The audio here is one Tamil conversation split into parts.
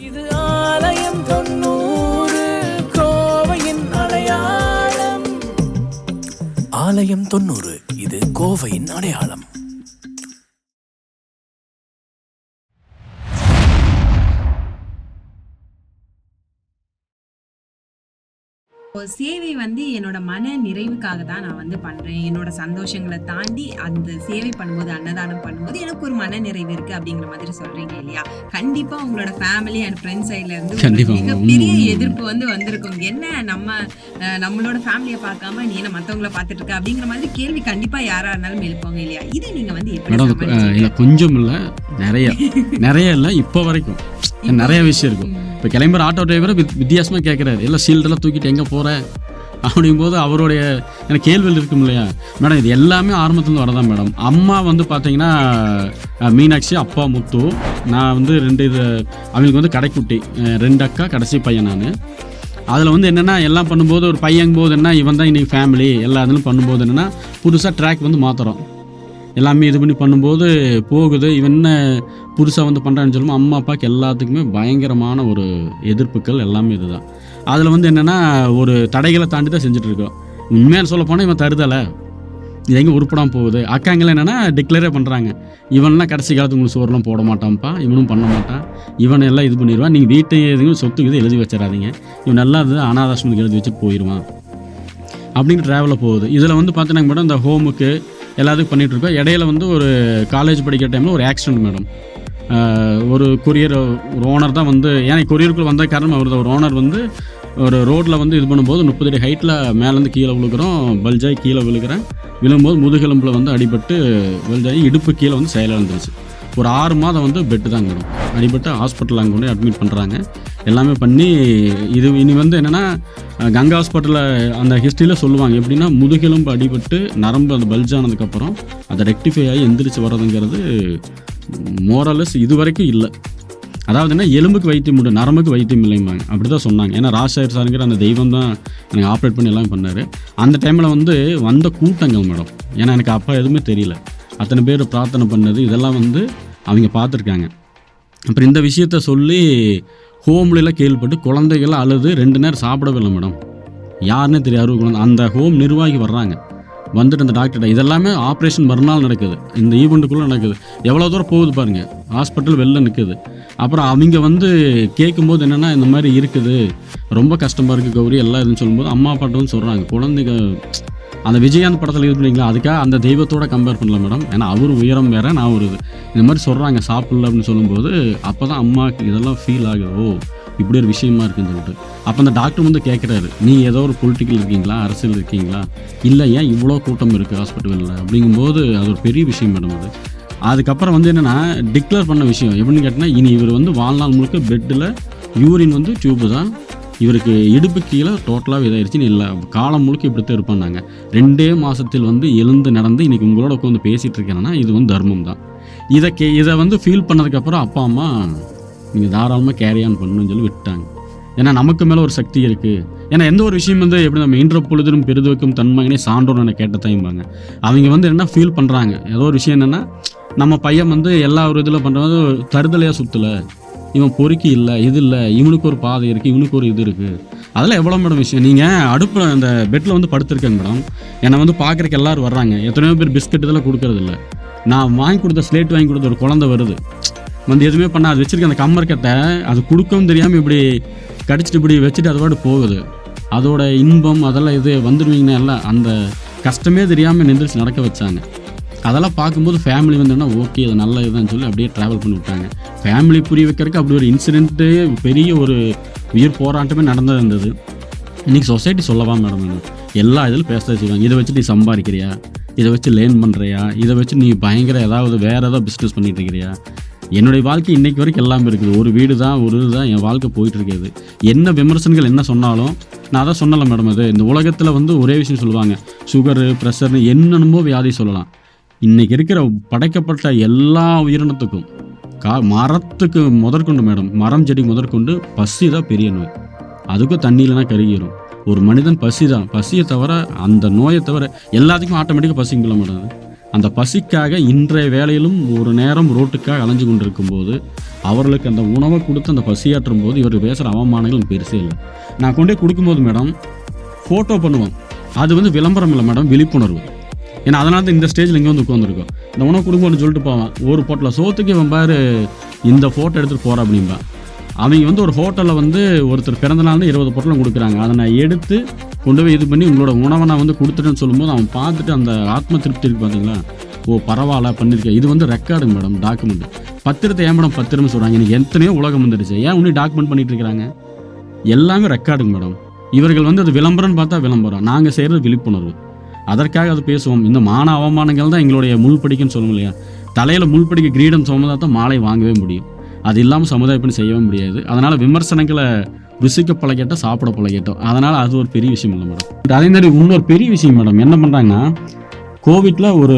இது ஆலயம் தொண்ணூறு கோவையின் அடையாளம். ஆலயம் தொண்ணூறு இது கோவையின் அடையாளம். சேவை வந்து என்னோட மன நிறைவுக்காக தான் நான் வந்து பண்றேன். என்னோட சந்தோஷங்களை தாண்டி அந்த சேவை பண்ணும்போது அன்னதானம் பண்ணும்போது எனக்கு ஒரு மன நிறைவு இருக்கு அப்படிங்கிற மாதிரி சொல்றீங்க இல்லையா? கண்டிப்பா உங்களோட ஃபேமிலி அண்ட் ஃப்ரெண்ட்ஸ் சைட்ல இருந்து மிகப்பெரிய. எதிர்ப்பு வந்து வந்திருக்கும். என்ன நம்ம நம்மளோட ஃபேமிலியை பார்க்காம நீ என்ன மத்தவங்கள பார்த்துட்டு இருக்க அப்படிங்கிற மாதிரி கேள்வி கண்டிப்பா யாரா இருந்தாலும் எழுப்பாங்க இல்லையா? இதை நீங்க வந்து எப்படி இல்லை கொஞ்சம் இல்லை நிறைய. நிறைய இல்லை இப்போ வரைக்கும். நிறைய விஷயம் இருக்கும் இப்போ கிளம்புற ஆட்டோ டிரைவரை வித் வித்தியாசமாக கேட்குறாரு எல்லாம் சீல்டெல்லாம் தூக்கிட்டு எங்கே போகிற அப்படிங்கும்போது அவருடைய எனக்கு கேள்வியில் இருக்கும் இல்லையா? மேடம் இது எல்லாமே ஆரம்பத்துலேருந்து வரதான் மேடம். அம்மா வந்து பார்த்தீங்கன்னா மீனாட்சி அப்பா முத்து. நான் வந்து ரெண்டு இது அவங்களுக்கு வந்து கடைக்குட்டி. ரெண்டு அக்கா கடைசி பையன் நான். அதில் வந்து என்னென்னா எல்லாம் பண்ணும்போது ஒரு பையங்கும் போது என்ன இவன் தான் இன்றைக்கி ஃபேமிலி எல்லா இதுலையும் பண்ணும்போது என்னென்னா புதுசாக ட்ராக் வந்து மாற்றுறோம் எல்லாமே இது பண்ணி பண்ணும்போது போகுது. இவன் என்ன புதுசாக வந்து பண்ணுறான்னு சொல்லும்போது அம்மா அப்பாவுக்கு எல்லாத்துக்குமே பயங்கரமான ஒரு எதிர்ப்புகள் எல்லாமே இதுதான். அதில் வந்து என்னென்னா ஒரு தடைகளை தாண்டி தான் செஞ்சுட்டு இருக்கோம். உண்மையாக சொல்ல போனால் இவன் தருதலை. இது எங்கே உருப்படாமல் போகுது. அக்காங்களை என்னென்னா டிக்ளரே பண்ணுறாங்க இவன்லாம் கடைசி காலத்துக்கு உங்களுக்கு சோறுலாம் போட மாட்டான்ப்பா. இவனும் பண்ண மாட்டான். இவன் எல்லாம் இது பண்ணிடுவான். நீங்கள் வீட்டை எதுவும் சொத்துக்கு இது எழுதி வச்சிடாதீங்க. இவன் நல்லா இது அனாதாசிரமத்துக்கு எழுதி வச்சு போயிடுவான் அப்படின்னு ட்ராவலில் போகுது. இதில் வந்து பார்த்தீங்கன்னா மேடம் இந்த ஹோமுக்கு எல்லாத்துக்கும் பண்ணிகிட்ருக்கோம் இடையில வந்து ஒரு காலேஜ் படிக்கிற டைமில் ஒரு ஆக்சிடென்ட் மேடம். ஒரு கொரியர் ஒரு ஓனர் தான் வந்து ஏன்னா கொரியருக்குள்ள வந்த காரணம் அவர் ஒரு ஓனர் வந்து ஒரு ரோட்டில் வந்து இது பண்ணும்போது முப்பது அடி ஹைட்டில் மேலேருந்து கீழே விழுக்கிறோம் பல்ஜாய் கீழே விழுகிறேன். விழும்போது முதுகெலும்பில் வந்து அடிபட்டு பல்ஜாய் இடுப்பு கீழே வந்து செயலிழந்துருச்சு. ஒரு ஆறு மாதம் வந்து பெட்டு தான் மேடம். அடிபட்டு ஹாஸ்பிட்டல் அங்கே கொண்டு அட்மிட் பண்ணுறாங்க எல்லாமே பண்ணி இது இனி வந்து என்னென்னா கங்கா ஹாஸ்பிட்டலில் அந்த ஹிஸ்ட்ரியில் சொல்லுவாங்க. எப்படின்னா முதுகெலும்பு அடிபட்டு நரம்பு அந்த பல்ஜ் ஆனதுக்கப்புறம் அதை ரெக்டிஃபை ஆகி எந்திரிச்சு வர்றதுங்கிறது மோரலஸ் இது வரைக்கும் இல்லை. அதாவது என்ன எலும்புக்கு வைத்தியம் உண்டு நரம்புக்கு வைத்தியம் இல்லைம்பாங்க. அப்படி தான் சொன்னாங்க. ஏன்னா ராஜசேகர் சாருங்கிற அந்த தெய்வம் தான் எனக்கு ஆப்ரேட் பண்ணி எல்லாம் பண்ணார். அந்த டைமில் வந்து வந்த கூட்டங்கள் மேடம். ஏன்னா எனக்கு அப்பா எதுவுமே தெரியல. அத்தனை பேர் பிரார்த்தனை பண்ணது இதெல்லாம் வந்து அவங்க பார்த்துருக்காங்க. அப்புறம் இந்த விஷயத்த சொல்லி ஹோம்லலாம் கேள்விப்பட்டு குழந்தைகள் அழுது ரெண்டு நேரம் சாப்பிடவே இல்லை மேடம். யாருன்னே தெரியாது குழந்தை. அந்த ஹோம் நிர்வாகி வர்றாங்க. வந்துட்டு அந்த டாக்டர்கிட்ட இதெல்லாமே ஆப்ரேஷன் மறுநாள் நடக்குது. இந்த ஈவெண்ட்டுக்குள்ளே நடக்குது. எவ்வளோ தூரம் போகுது பாருங்கள் ஹாஸ்பிட்டல் வெளில நிற்குது அப்புறம் அவங்க வந்து கேட்கும்போது என்னென்னா இந்த மாதிரி இருக்குது. ரொம்ப கஷ்டமாக இருக்குது கௌரி எல்லாம் இதுன்னு சொல்லும்போது அம்மா அப்பாட்ட வந்து சொல்கிறாங்க குழந்தைங்க அந்த விஜயாந்த் படத்தில் இது பண்ணீங்களா? அதுக்காக அந்த தெய்வத்தோட கம்பேர் பண்ணல மேடம் ஏன்னா அவர் உயரம் வேற நான் ஒரு இந்த மாதிரி சொல்கிறாங்க சாப்பிடல அப்படின்னு சொல்லும்போது அப்போ தான் அம்மாவுக்கு இதெல்லாம் ஃபீல் ஆகுதோ. ஓ இப்படி ஒரு விஷயமா இருக்குன்னு சொல்லிட்டு. அப்போ அந்த டாக்டர் வந்து கேட்குறாரு நீ ஏதோ ஒரு பொலிட்டிக்கல் இருக்கீங்களா? அரசியல் இருக்கீங்களா? இல்லை ஏன் இவ்வளோ கூட்டம் இருக்குது ஹாஸ்பிட்டலில் அப்படிங்கும்போது அது ஒரு பெரிய விஷயம் மேடம் அது. அதுக்கப்புறம் வந்து என்னென்னா டிக்ளேர் பண்ண விஷயம். எப்படின்னு கேட்டிங்கன்னா இனி இவர் வந்து வாழ்நாள் முழுக்க பெட்டில் யூரின் வந்து டியூப்பு தான் இவருக்கு இடுப்பு கீழே டோட்டலாக இதாயிருச்சுன்னு இல்லை காலம் முழுக்க இப்படித்தான் இருப்பாங்க ரெண்டே மாதத்தில் வந்து எழுந்து நடந்து இன்றைக்கி உங்களோட உட்காந்து பேசிகிட்டு இருக்கேன்னா இது வந்து தர்மம் தான். இதை கே இதை வந்து ஃபீல் பண்ணதுக்கப்புறம் அப்பா அம்மா நீங்கள் தாராளமாக கேரி ஆன் பண்ணணும்னு சொல்லி விட்டாங்க. ஏன்னா நமக்கு மேலே ஒரு சக்தி இருக்குது ஏன்னா எந்த ஒரு விஷயம் வந்து எப்படி நம்ம இன்ற பொழுதிலும் பெரிது வைக்கும் தன்மையினே சான்றோர் என்ன கேட்ட அவங்க வந்து என்ன ஃபீல் பண்ணுறாங்க ஏதோ ஒரு விஷயம் என்னென்னா நம்ம பையன் வந்து எல்லா ஒரு இதில் பண்ணுறது தருதலையாக சுற்றலை இவன் பொறுக்கி இல்லை இது இல்லை இவனுக்கு ஒரு பாதை இருக்குது இவனுக்கு ஒரு இது இருக்குது அதெல்லாம் எவ்வளோ மேடம் விஷயம்? நீங்கள் அடுப்பில் அந்த பெட்டில் வந்து படுத்திருக்கேங்க மேடம் என்னை வந்து பார்க்குறக்கு எல்லாரும் வர்றாங்க. எத்தனையோ பேர் பிஸ்கட் இதெல்லாம் கொடுக்கறது இல்லை. நான் வாங்கி கொடுத்த ஸ்லேட் வாங்கி கொடுத்த ஒரு குழந்தை வருது. வந்து எதுவுமே பண்ண அது வச்சுருக்க அந்த கம்மர்க்கட்டை அது கொடுக்கவும் தெரியாமல் இப்படி கடிச்சிட்டு இப்படி வச்சுட்டு அதோட போகுது. அதோட இன்பம் அதெல்லாம் இது வந்துடுவீங்கன்னா எல்லாம் அந்த கஷ்டமே தெரியாமல் நெந்திரிச்சு நடக்க வச்சாங்க. அதெல்லாம் பார்க்கும்போது ஃபேமிலி வந்தோன்னா ஓகே அது நல்ல இதுதான் சொல்லி அப்படியே ட்ராவல் பண்ணி விட்டாங்க. ஃபேமிலி புரிய வைக்கிறதுக்கு அப்படி ஒரு இன்சிடென்ட்டு பெரிய ஒரு உயிர் போராட்டமே நடந்தது இருந்தது. இன்றைக்கி சொசைட்டி சொல்லவா மேடம் எல்லா இதிலும் பேச செய்வாங்க. இதை வச்சு நீ சம்பாதிக்கிறியா? இதை வச்சு லேர்ன் பண்ணுறியா இதை வச்சு நீ பயங்கர ஏதாவது வேறு ஏதாவது பிஸ்னஸ் பண்ணிகிட்ருக்கிறியா என்னுடைய வாழ்க்கை இன்றைக்கு வரைக்கும் எல்லாமே இருக்குது. ஒரு வீடு தான் ஒரு இது தான் என் வாழ்க்கை போயிட்டு இருக்குது. என்ன விமர்சனங்கள் என்ன சொன்னாலும் நான் அதான் சொன்னல மேடம் அது இந்த உலகத்தில் வந்து ஒரே விஷயம் சொல்லுவாங்க. சுகரு ப்ரெஷர்னு என்னென்னமோ வியாதி சொல்லலாம். இன்னைக்கு இருக்கிற படைக்கப்பட்ட எல்லா உயிரினத்துக்கும் கா மரத்துக்கு முதற்கொண்டு மேடம் மரம் செடி முதற்கொண்டு பசி தான் பெரிய நோய். அதுக்கும் தண்ணி கருகிடும் ஒரு மனிதன் பசி தான். பசியை தவிர அந்த நோயை தவிர எல்லாத்துக்கும் ஆட்டோமேட்டிக்காக பசிங்கல மேடம் அந்த பசிக்காக இன்றைய வேலையிலும் ஒரு நேரம் ரோட்டுக்காக அலைஞ்சு கொண்டிருக்கும் போது அவர்களுக்கு அந்த உணவை கொடுத்து அந்த பசியாற்றும் போது இவர் பேசுகிற அவமானங்கள் பெருசே இல்லை. நான் கொண்டே கொடுக்கும்போது மேடம் ஃபோட்டோ பண்ணுவோம். அது வந்து விளம்பரம் இல்லை மேடம் விழிப்புணர்வு. ஏன்னா அதனால தான் இந்த ஸ்டேஜில் இங்கே வந்து உட்காந்துருக்கோம் இந்த உணவு கொடுங்கன்னு சொல்லிட்டு போவான். ஒரு போட்டில் சோத்துக்கு இவன் பாரு இந்த ஃபோட்டோ எடுத்துகிட்டு போகிறான் அப்படின்பா அவங்க வந்து ஒரு ஹோட்டலில் வந்து ஒருத்தர் பிறந்த நாள்னு இருபது பொட்டலம் கொடுக்குறாங்க. அதை நான் எடுத்து கொண்டு போய் இது பண்ணி உங்களோட உணவை நான் வந்து கொடுத்துட்டேன்னு சொல்லும்போது அவன் பார்த்துட்டு அந்த ஆத்ம திருப்தி இருக்கு பார்த்தீங்களா ஓ பரவாயில்ல பண்ணியிருக்கேன் இது வந்து ரெக்கார்டுங்க மேடம் டாக்குமெண்ட் பத்திரத்தை ஏன் மேடம் பத்திரம்னு சொல்கிறாங்க எனக்கு எத்தனையோ உலகம் வந்துடுச்சு. ஏன் இன்னும் டாக்குமெண்ட் பண்ணிட்டு இருக்கிறாங்க? எல்லாமே ரெக்கார்டுங்க மேடம் இவர்கள் வந்து அது விளம்பரம்னு பார்த்தா விளம்பரம். நாங்கள் செய்கிறது விழிப்புணர்வு. அதற்காக அது பேசுவோம். இந்த மான அவமானங்கள் தான் எங்களுடைய முள்படிக்குன்னு சொல்லுவோம் இல்லையா? தலையில் முள்படிக்க கிரீடம் சுமந்தா தான் மாலை வாங்கவே முடியும். அது இல்லாமல் சமுதாயம் பண்ணி செய்யவே முடியாது. அதனால் விமர்சனங்களை ருசிக்க பழகிட்டோம் சாப்பிட பழகிட்டோம். அதனால் அது ஒரு பெரிய விஷயம் இல்லை மேடம் அதே மாதிரி இன்னொரு பெரிய விஷயம் மேடம் என்ன பண்ணுறாங்கன்னா கோவிட்டில் ஒரு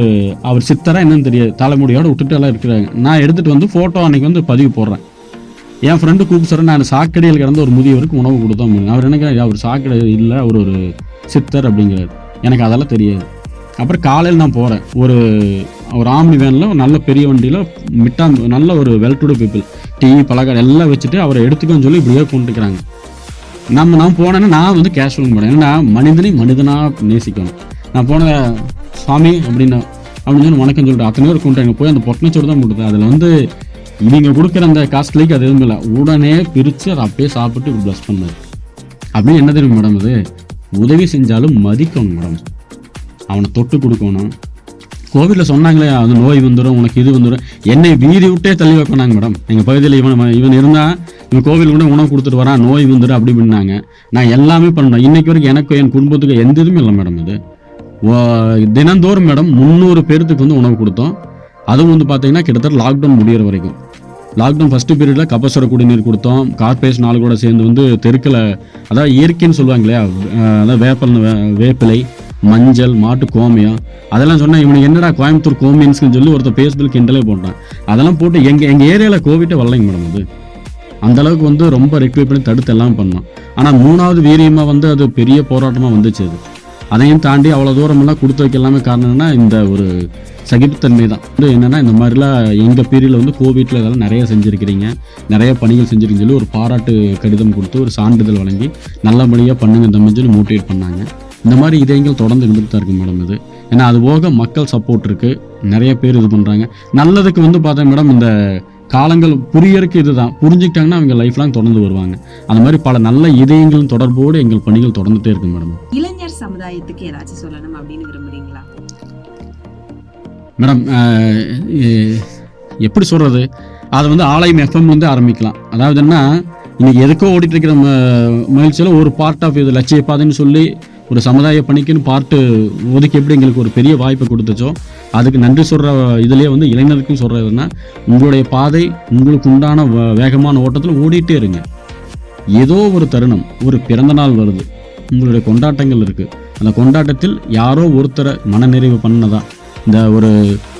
அவர் சித்தராக என்னன்னு தெரியாது. தலைமுடியோடு விட்டுட்டு எல்லாம் இருக்கிறாங்க நான் எடுத்துகிட்டு வந்து ஃபோட்டோ அன்னைக்கு வந்து பதிவு போடுறேன். என் ஃப்ரெண்டு கூப்பிட்டு நான் சாக்கடையில் கிடந்த ஒரு முதியவருக்கு உணவு கொடுத்தோம். அவர் என்ன அவர் சாக்கடை இல்லை அவர் ஒரு சித்தர் அப்படிங்கிறார். எனக்கு அதெல்லாம் தெரியாது. அப்புறம் காலையில் நான் போகிறேன் ஒரு ஒரு ஆம்னி வேனில் நல்ல பெரிய வண்டியில் மிட்டாம் நல்ல ஒரு வெல் டு பீப்புள் டீ பலகாரம் எல்லாம் வச்சுட்டு அவரை எடுத்துக்கோன்னு சொல்லி இப்படியே கொண்டுக்கிறாங்க. நம்ம நான் போனேன்னா நான் வந்து கேஷுவல் போனேன் ஏன்னா மனிதனை மனிதனாக நேசிக்கணும். நான் போன சாமி அப்படின்னு அப்படின்னு சொல்லி வணக்கம் சொல்லிட்டு அத்தனை பேர் கொண்டாங்க போய் அந்த பொட்டனச்சோடு தான் கொடுத்தேன் அதில் வந்து நீங்கள் கொடுக்குற அந்த காஸ்ட்லிக்கு அது எதுவும் இல்லை. உடனே பிரித்து அதை அப்படியே சாப்பிட்டு இப்படி ப்ளஸ் பண்ணார். அப்படின்னு என்ன தெரியும் மேடம் அது உதவி செஞ்சாலும் மதிக்கணும் மேடம் அவனை தொட்டு கொடுக்கணும். கோவிலில் சொன்னாங்களே அது நோய் வந்துடும் உனக்கு இது வந்துடும் என்னை வீதி விட்டே தள்ளி வைக்கணாங்க மேடம். எங்கள் பகுதியில் இவன் இவன் இருந்தால் இவன் கோவில் கூட உணவு கொடுத்துட்டு வரான் நோய் வந்துடும் அப்படி பண்ணாங்க நான் எல்லாமே பண்ணேன் இன்னைக்கு வரைக்கும் எனக்கு என் குடும்பத்துக்கு எந்த இதுவுமே இல்லை மேடம் இது. ஓ- தினந்தோறும் மேடம் முந்நூறு பேர்த்துக்கு வந்து உணவு கொடுத்தோம். அதுவும் வந்து பார்த்தீங்கன்னா கிட்டத்தட்ட லாக்டவுன் முடியிற வரைக்கும். லாக்டவுன் ஃபஸ்ட்டு பீரியட்ல கபசுர குடிநீர் கொடுத்தோம். கார்பரேஷன் ஆளுகளோட கூட சேர்ந்து வந்து தெருக்கில். அதாவது இயற்கைன்னு சொல்லுவாங்க இல்லையா? அதாவது வேப்பல் வே- வேப்பிலை மஞ்சள் மாட்டு கோமியம். அதெல்லாம் சொன்னால் இவனுக்கு என்னடா கோயம்புத்தூர் கோமியன்ஸ்னு சொல்லி ஒருத்தர் பேஸ்புக் கிண்டலே போட்டான். அதெல்லாம் போட்டு எங்கள் எங்கள் ஏரியாவில் கோவிட்டே வரலைங்க மேடம் அது. அந்த அளவுக்கு வந்து ரொம்ப ரெக்டிஃபை பண்ணி தடுத்து எல்லாம் பண்ணோம். ஆனால் மூணாவது வீரியமாக வந்து அது பெரிய போராட்டமாக வந்துச்சு அது. அதையும் தாண்டி அவ்வளோ தூரமெல்லாம் கொடுத்து வைக்க எல்லாமே காரணம் என்னன்னா இந்த ஒரு சகிப்புத்தன்மை தான். வந்து என்னன்னா இந்த மாதிரிலாம் எங்கள் பீரியடில் வந்து கோவிட்டில் இதெல்லாம் நிறைய செஞ்சுருக்கிறீங்க. நிறைய பணிகள் செஞ்சுருக்கீங்கன்னு சொல்லி ஒரு பாராட்டு கடிதம் கொடுத்து ஒரு சான்றிதழ் வழங்கி நல்லபடியாக பண்ணுங்க தம்பின்னு சொல்லி மோட்டிவேட் பண்ணாங்க. இந்த மாதிரி இதயங்கள் தொடர்ந்து இருந்துட்டு தான் இருக்கு மேடம் இது. ஏன்னா அது போக மக்கள் சப்போர்ட் இருக்குது நிறைய பேர் இது பண்ணுறாங்க நல்லதுக்கு வந்து பார்த்தா மேடம் இந்த காலங்கள் புரியறதுக்கு இதுதான். புரிஞ்சுக்கிட்டாங்கன்னா அவங்க லைஃப் லாங் தொடர்ந்து வருவாங்க. அந்த மாதிரி பல நல்ல இதயங்களும் தொடர்போடு எங்கள் பணிகள் தொடர்ந்துட்டே இருக்கு மேடம். சமுதாயத்துக்கு ஏதாச்சும் சொல்லணும் அப்படின்னு விரும்புறீங்களா? மேடம் எப்படி சொல்கிறது அதை வந்து ஆலயம் எஃப்எம் வந்து ஆரம்பிக்கலாம். அதாவது என்ன? இன்னைக்கு எதுக்கோ ஓடிட்டு இருக்கிற மகிழ்ச்சியில் முயற்சியில் ஒரு பார்ட் ஆஃப் இது லட்சிய பாதைன்னு சொல்லி ஒரு சமுதாய பணிக்குன்னு பார்ட்டு ஒதுக்கி எப்படி எங்களுக்கு ஒரு பெரிய வாய்ப்பை கொடுத்துச்சோ அதுக்கு நன்றி சொல்கிற இதுலேயே வந்து இளைஞருக்கும் சொல்கிறதுன்னா உங்களுடைய பாதை உங்களுக்கு உண்டான வ- வேகமான ஓட்டத்தில் ஓடிட்டே இருங்க. ஏதோ ஒரு தருணம் ஒரு பிறந்த நாள் வருது. உங்களுடைய கொண்டாட்டங்கள் இருக்குது அந்த கொண்டாட்டத்தில் யாரோ ஒருத்தரை மனநிறைவு பண்ணதான் இந்த ஒரு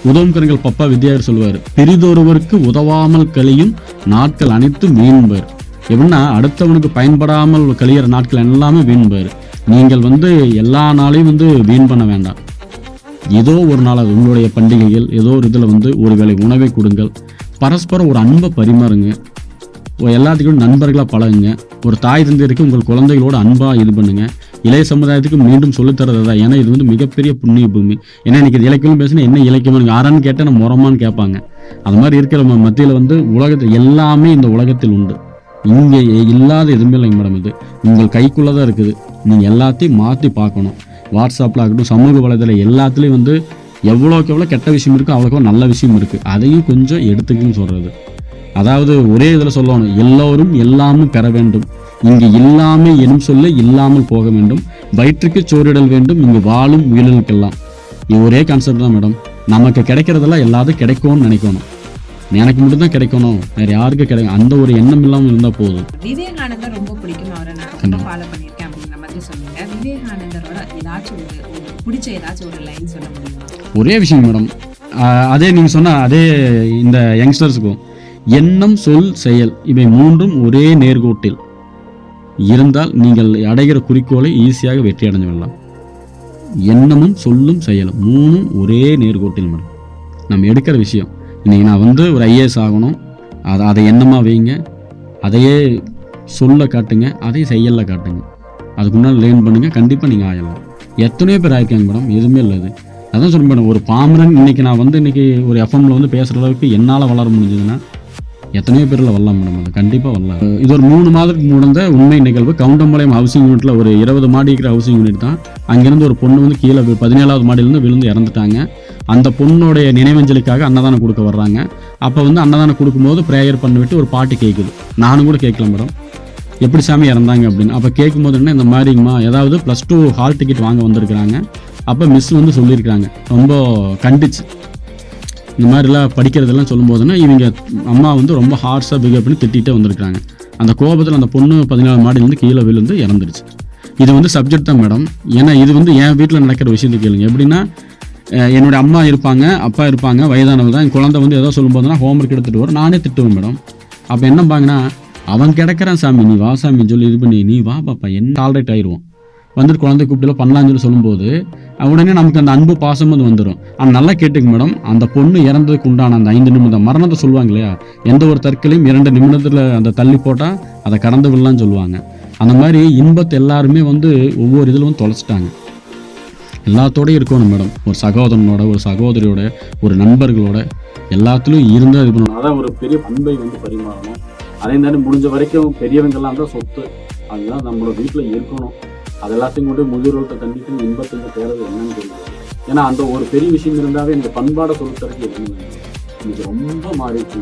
உதவும் கருங்கள் பப்பா வித்யாவர் சொல்லுவார் பெரிதொருவருக்கு உதவாமல் கழியும் நாட்கள் அனைத்தும் வீண்பர். எப்படின்னா அடுத்தவனுக்கு பயன்படாமல் கழியிற நாட்கள் எல்லாமே வீண்பர். நீங்கள் வந்து எல்லா நாளையும் வந்து வீண் பண்ண வேண்டாம். ஏதோ ஒரு நாள் அது உங்களுடைய பண்டிகைகள் ஏதோ ஒரு இதில் வந்து ஒரு வேளை உணவை கொடுங்கள். பரஸ்பரம் ஒரு அன்பை பரிமாறுங்க. எல்லாத்துக்கும் நண்பர்களாக பழகுங்க. ஒரு தாய் தந்தையருக்கு உங்கள் குழந்தைகளோட அன்பாக இது பண்ணுங்க. இளைய சமுதாயத்துக்கு மீண்டும் சொல்லித்தரது தான். ஏன்னா இது வந்து மிகப்பெரிய புண்ணிய பூமி. ஏன்னா இன்னைக்கு இது இலக்கியம் பேசினா என்ன இலக்கியம் யாரான்னு கேட்டால் நம்ம முறமான்னு கேட்பாங்க. அது மாதிரி இருக்கிற மத்தியில் வந்து உலகத்தில் எல்லாமே இந்த உலகத்தில் உண்டு. இங்கே இல்லாத எதுவுமே இல்லைங்க மேடம் இது. உங்கள் கைக்குள்ளே தான் இருக்குது. நீங்கள் எல்லாத்தையும் மாற்றி பார்க்கணும். வாட்ஸ்அப்பில் ஆகட்டும் சமூக வலைதளம் எல்லாத்துலேயும் வந்து எவ்வளோக்கு எவ்வளோ கெட்ட விஷயம் இருக்கோ அவ்வளோக்கோ நல்ல விஷயம் இருக்குது அதையும் கொஞ்சம் எடுத்துக்குன்னு சொல்கிறது அதாவது ஒரே இதில் சொல்லணும் எல்லோரும் எல்லாமும் பெற வேண்டும். இங்கு இல்லாமை எனும் சொல்ல இல்லாமல் போக வேண்டும். வயிற்றுக்கு சோறிடல் வேண்டும் இங்கு வாழும் உயிர்களுக்கெல்லாம். இது ஒரே கான்செப்ட் தான் மேடம் நமக்கு கிடைக்கிறதெல்லாம் எல்லாத்துக்கும் கிடைக்கும்னு நினைக்கணும். எனக்கு மட்டும்தான் கிடைக்கணும். வேற யாருக்கு கிடைக்கும் அந்த ஒரு எண்ணம் இல்லாமல் இருந்தால் போதும். விவேகானந்தர் ரொம்ப பிடிக்கும். அவரை நான் ரொம்ப ஃபாலோ பண்ணியிருக்கேன் அப்படிங்கிற மாதிரி சொன்னீங்க. விவேகானந்தரோட ஏதாச்சும் ஒரு பிடிச்ச ஏதாச்சும் ஒரு லைன் சொல்ல முடியுமா? ஒரே விஷயம் மேடம் அதே நீங்கள் சொன்ன அதே இந்த யங்ஸ்டர்ஸுக்கும் எண்ணம் சொல் செயல் இவை மூன்றும் ஒரே நேர்கோட்டில். இருந்தால் நீங்கள் அடைகிற குறிக்கோளை ஈஸியாக வெற்றி அடைஞ்சு விடலாம் எண்ணமும் சொல்லும் செயலும் மூணும் ஒரே நேர்கோட்டில் மேடம் நம்ம எடுக்கிற விஷயம் இன்னைக்கு நான் வந்து ஒரு ஐஏஎஸ் ஆகணும். அதை அதை எண்ணமாக வைங்க. அதையே சொல்ல காட்டுங்க அதையும் செயலில் காட்டுங்க. அதுக்கு முன்னால் லேர்ன் பண்ணுங்கள் கண்டிப்பாக நீங்கள் ஆகலாம் எத்தனையோ பேர் ஆயிருக்காங்க மேடம் எதுவுமே இல்லை அது. அதான் சொல்ல மேடம் ஒரு பாமரன் இன்னைக்கு நான் வந்து இன்றைக்கி ஒரு எஃப்எம்மில் வந்து பேசுகிற அளவுக்கு என்னால் வளர முடிஞ்சதுன்னா எத்தனையோ பேரில் வரலாம் மேடம் அது. கண்டிப்பாக வரலாம். இது ஒரு மூணு மாதத்துக்கு முடந்த உண்மை நிகழ்வு. கவுண்டம்பாளையம் ஹவுசிங் யூனிட்டில் ஒரு இருபது மாடி இருக்கிற ஹவுசிங் யூனிட் தான். அங்கேருந்து ஒரு பொண்ணு வந்து கீழே பதினேழாவது மாடியிலேருந்து விழுந்து இறந்துட்டாங்க. அந்த பொண்ணுடைய நினைவஞ்சலுக்காக அன்னதானம் கொடுக்க வர்றாங்க. அப்போ வந்து அன்னதானம் கொடுக்கும்போது ப்ரேயர் பண்ணிவிட்டு ஒரு பாட்டு கேட்குது நானும் கூட கேட்கல மேடம். எப்படி சாமி இறந்தாங்க அப்படின்னு. அப்போ கேட்கும்போது என்ன இந்த மாதிரிங்கம்மா ஏதாவது ப்ளஸ் டூ ஹால் டிக்கெட் வாங்க வந்திருக்கிறாங்க. அப்போ மிஸ் வந்து சொல்லியிருக்கிறாங்க. ரொம்ப கண்டிச்சு. இந்த மாதிரிலாம் படிக்கிறதெல்லாம் சொல்லும்போதுன்னா இவங்க அம்மா வந்து ரொம்ப ஹார்ஷாக பிஹேவ் பண்ணி திட்டிகிட்டே வந்திருக்காங்க அந்த கோபத்தில் அந்த பொண்ணு பதினாலு மாடிலேருந்து கீழே விழுந்து இறந்துருச்சு இது வந்து சப்ஜெக்ட் தான் மேடம் ஏன்னா இது வந்து என் வீட்டில் நடக்கிற விஷயத்தை கேளுங்க. எப்படின்னா என்னுடைய அம்மா இருப்பாங்க அப்பா இருப்பாங்க வயதானவங்க தான். என் குழந்தை வந்து ஏதோ சொல்லும்போதுனா ஹோம்ஒர்க் எடுத்துகிட்டு வரும். நானே திட்டுவேன் மேடம் அப்போ என்ன பாங்கன்னா அவன் கிடக்கிறான் சாமி. நீ வா சாமி. சொல்லி இது பண்ணி. நீ வா பாப்பா. என்ன டாலரேட் ஆயிடுவோம் வந்துட்டு குழந்தை கூப்பிட்டு பண்ணலாம்னு சொல்லி சொல்லும்போது உடனே நமக்கு அந்த அன்பு பாசம் வந்து வந்துடும் ஆனால் நல்லா கேட்டுங்க மேடம். அந்த பொண்ணு இறந்ததுக்கு உண்டான அந்த ஐந்து நிமிடம் மரணத்தை சொல்லுவாங்க இல்லையா? எந்த ஒரு தற்கொலையும் இரண்டு நிமிடத்தில் அந்த தள்ளி போட்டால் அதை கடந்து விடலாம்னு சொல்லுவாங்க. அந்த மாதிரி இன்பத்தை எல்லாருமே வந்து ஒவ்வொரு இதிலும் தொலைச்சிட்டாங்க. எல்லாத்தோடையும் இருக்கணும் மேடம். ஒரு சகோதரனோட ஒரு சகோதரியோட ஒரு நண்பர்களோட எல்லாத்துலேயும் இருந்தால் இது பண்ணணும். அதான் ஒரு பெரிய பண்பை வந்து பரிமாறணும். அதே மாதிரி முடிஞ்ச வரைக்கும் பெரியவங்கெல்லாம் தான் சொத்து. அதுதான் நம்மளோட வீட்டில் இருக்கணும். அது எல்லாத்தையும் கொண்டு முதியோர்கள்ட்ட கண்டிப்பாக இன்பத்தில் தேவை என்னன்னு தெரியல. ஏன்னா அந்த ஒரு பெரிய விஷயம் இருந்தாவே எனக்கு பண்பாடை சொல்லுறதுக்கு எதுவும் இன்னைக்கு ரொம்ப மாறிடுச்சு